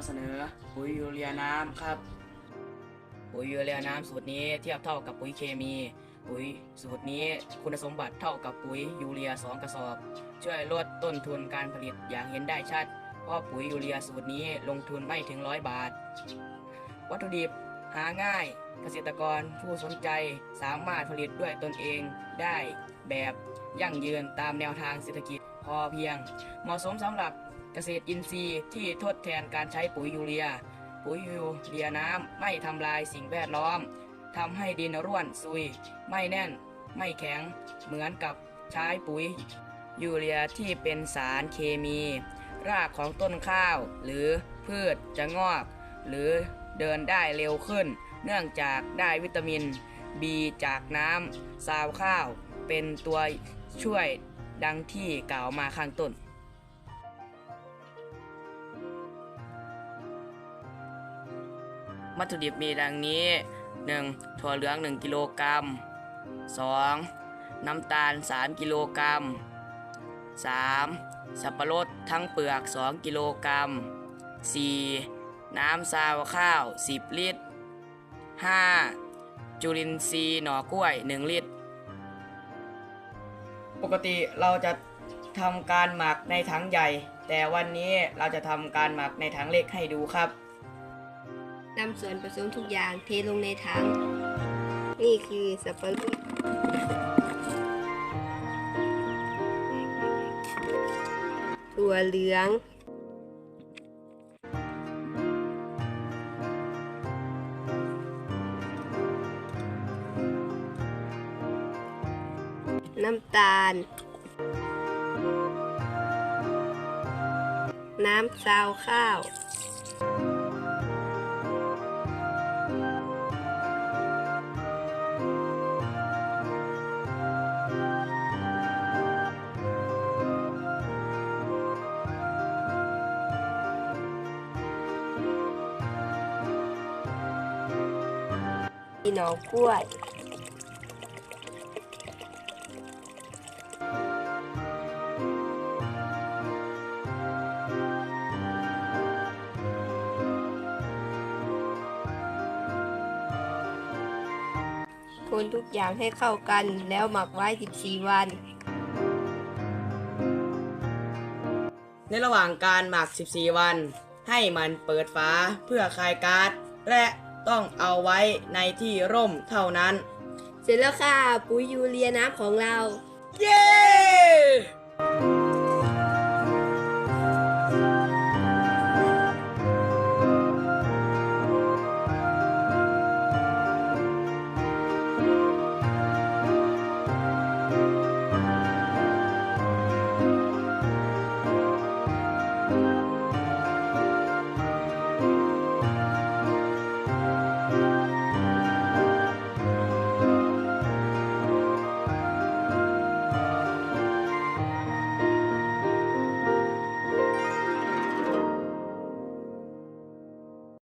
มาเสนอปุ๋ยยูเรียน้ำครับ ปุ๋ยยูเรียน้ำสูตรนี้เทียบเท่ากับปุ๋ยเคมี ปุ๋ยสูตรนี้คุณสมบัติเท่ากับปุ๋ยยูเรีย 2 กระสอบ ช่วยลดต้นทุนการผลิตอย่างเห็นได้ชัด เพราะปุ๋ยยูเรียสูตรนี้ลงทุนไม่ถึงร้อยบาท วัตถุดิบหาง่ายเกษตรกรผู้สนใจสามารถผลิตด้วยตนเองได้แบบยั่งยืนตามแนวทางเศรษฐกิจพอเพียง เหมาะสมสำหรับ เกษตรอินทรีย์ที่ทดแทนการใช้ปุ๋ยยูเรีย ปุ๋ยยูเรียน้ำไม่ทำลายสิ่งแวดล้อมทำให้ดินร่วนซุย ไม่แน่น ไม่แข็ง เหมือนกับใช้ปุ๋ยยูเรียที่เป็นสารเคมี รากของต้นข้าว หรือพืชจะงอก หรือเดินได้เร็วขึ้น เนื่องจากได้วิตามิน B จากน้ำซาวข้าว เป็นตัวช่วยดังที่กล่าวมาข้างต้น วัตถุดิบมีดังนี้ 1. ถั่วเหลือง 1 กิโลกรัม 2. น้ำตาล 3 กิโลกรัม 3. สับปะรดทั้งเปลือก 2 กิโลกรัม 4. น้ำซาวข้าว 10 ลิตร 5. จุลินทรีย์หน่อกล้วย 1 ลิตร ปกติเราจะทำการหมักในถังใหญ่ แต่วันนี้เราจะทำการหมักในถังเล็กให้ดูครับ นำส่วนผสมทุกอย่างเทลงในถัง นี่คือสับปะรดถั่วเหลือง น้ำตาล น้ำซาวข้าว มีหน่อกล้วย คนทุกอย่างให้เข้ากันแล้วหมักไว้ 14 วัน ในระหว่างการหมัก 14 วัน ให้มันเปิดฝาเพื่อคลายก๊าซและ ต้องเอาไว้ในที่ร่มเท่านั้น เสร็จแล้วค่ะ ปุ๋ยยูเรียน้ำของเรา เย้